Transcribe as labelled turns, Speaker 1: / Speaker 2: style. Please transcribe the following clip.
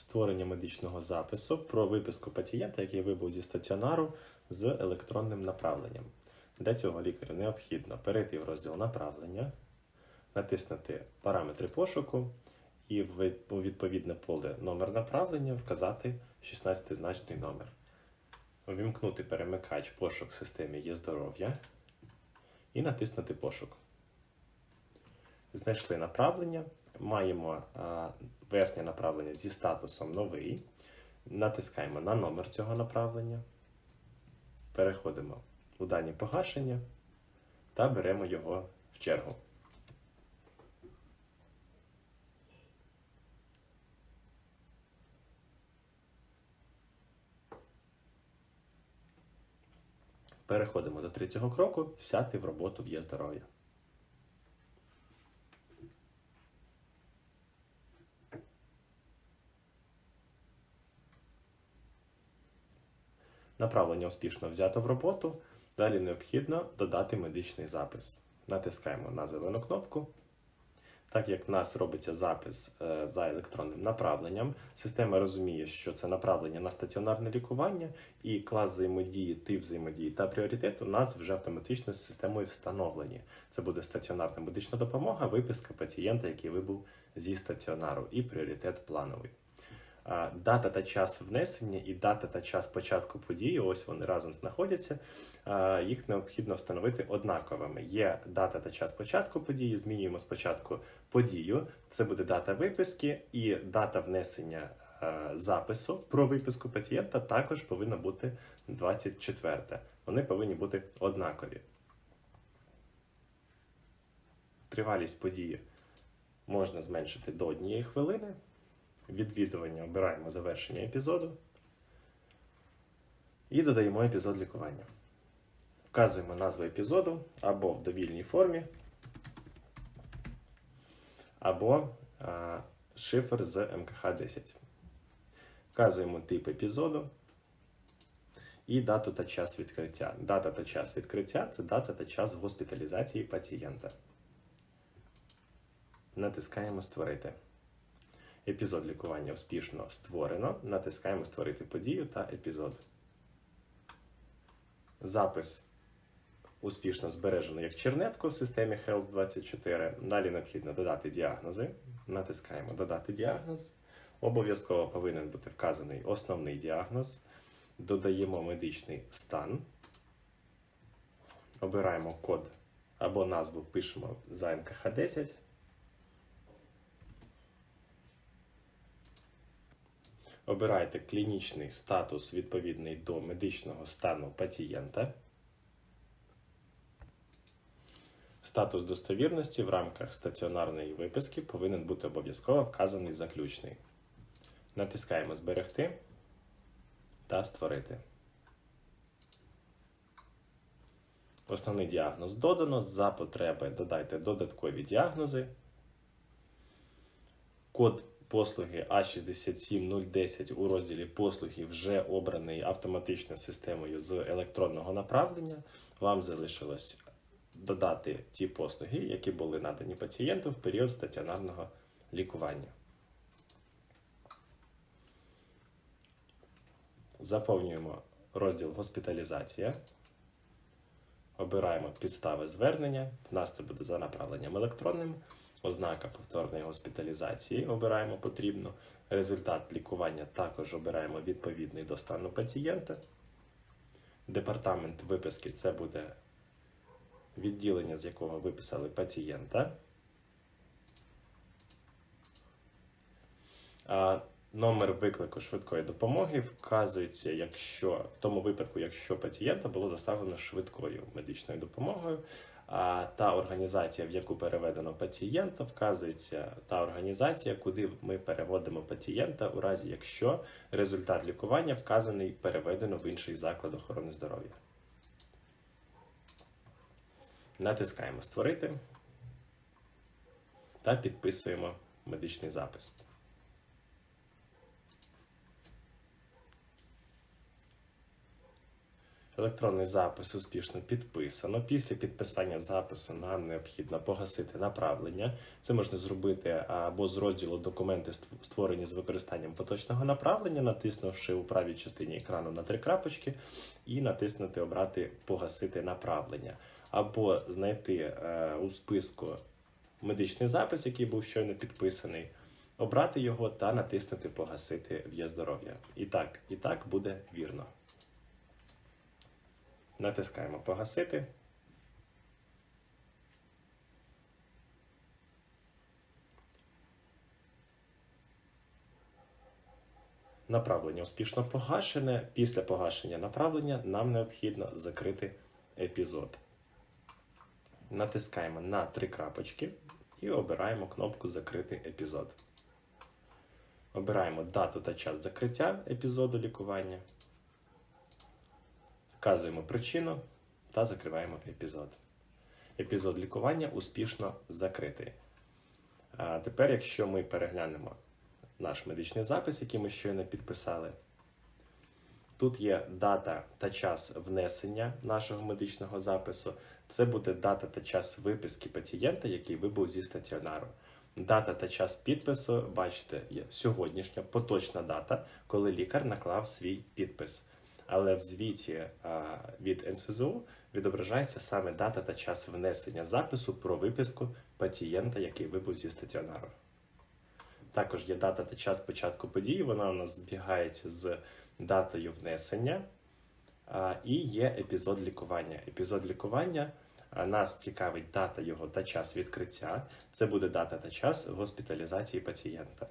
Speaker 1: створення медичного запису про виписку пацієнта, який вибув зі стаціонару з електронним направленням. Для цього лікарю необхідно перейти в розділ направлення, натиснути параметри пошуку і в відповідне поле номер направлення вказати 16-значний номер. Увімкнути перемикач пошук в системі є здоров'я і натиснути пошук. Знайшли направлення. Маємо верхнє направлення зі статусом новий. Натискаємо на номер цього направлення. Переходимо у дані погашення та беремо його в чергу. Переходимо до третього кроку взяти в роботу в є здоров'я. Направлення успішно взято в роботу. Далі необхідно додати медичний запис. Натискаємо на зелену кнопку. Так як в нас робиться запис е, за електронним направленням, система розуміє, що це направлення на стаціонарне лікування, і клас взаємодії, тип взаємодії та пріоритет у нас вже автоматично з системою встановлені. Це буде стаціонарна медична допомога, виписка пацієнта, який вибув зі стаціонару, і пріоритет плановий. Дата та час внесення і дата та час початку події, ось вони разом знаходяться. Їх необхідно встановити однаковими. Є дата та час початку події. Змінюємо спочатку подію. Це буде дата виписки і дата внесення запису про виписку пацієнта також повинна бути 24. Вони повинні бути однакові. Тривалість події можна зменшити до однієї хвилини відвідування обираємо завершення епізоду і додаємо епізод лікування. Вказуємо назву епізоду або в довільній формі, або а, шифр з МКХ-10. Вказуємо тип епізоду і дату та час відкриття. Дата та час відкриття це дата та час госпіталізації пацієнта. Натискаємо Створити. Епізод лікування успішно створено. Натискаємо Створити подію та епізод. Запис успішно збережено як чернетку в системі Health 24. Далі необхідно додати діагнози. Натискаємо Додати діагноз. Обов'язково повинен бути вказаний основний діагноз. Додаємо медичний стан. Обираємо код або назву пишемо за МКХ-10. Обирайте клінічний статус відповідний до медичного стану пацієнта. Статус достовірності в рамках стаціонарної виписки повинен бути обов'язково вказаний заключний. Натискаємо Зберегти та Створити. Основний діагноз додано. За потреби додайте додаткові діагнози. Код послуги А67010 у розділі послуги вже обраний автоматично системою з електронного направлення. Вам залишилось додати ті послуги, які були надані пацієнту в період стаціонарного лікування. Заповнюємо розділ госпіталізація. Обираємо підстави звернення. У нас це буде за направленням електронним. Ознака повторної госпіталізації обираємо потрібно. Результат лікування також обираємо відповідний до стану пацієнта. Департамент виписки це буде відділення, з якого виписали пацієнта. Номер виклику швидкої допомоги вказується, якщо в тому випадку, якщо пацієнта було доставлено швидкою медичною допомогою, та організація, в яку переведено пацієнта, вказується та організація, куди ми переводимо пацієнта, у разі якщо результат лікування вказаний переведено в інший заклад охорони здоров'я. Натискаємо Створити та підписуємо медичний запис. Електронний запис успішно підписано. Після підписання запису нам необхідно погасити направлення. Це можна зробити або з розділу документи створені з використанням поточного направлення, натиснувши у правій частині екрану на три крапочки і натиснути Обрати погасити направлення, або знайти е, у списку медичний запис, який був щойно підписаний, обрати його та натиснути Погасити в здоров'я. І так, і так буде вірно. Натискаємо погасити. Направлення успішно погашене. Після погашення направлення нам необхідно закрити епізод. Натискаємо на три крапочки і обираємо кнопку Закрити епізод. Обираємо дату та час закриття епізоду лікування. Вказуємо причину та закриваємо епізод. Епізод лікування успішно закритий. А тепер, якщо ми переглянемо наш медичний запис, який ми щойно підписали, тут є дата та час внесення нашого медичного запису. Це буде дата та час виписки пацієнта, який вибув зі стаціонару. Дата та час підпису, бачите, є сьогоднішня поточна дата, коли лікар наклав свій підпис. Але в звіті а, від НСЗУ відображається саме дата та час внесення запису про виписку пацієнта, який вибув зі стаціонару. Також є дата та час початку події, вона у нас збігається з датою внесення. А, І є епізод лікування. Епізод лікування а, нас цікавить дата його та час відкриття. Це буде дата та час госпіталізації пацієнта.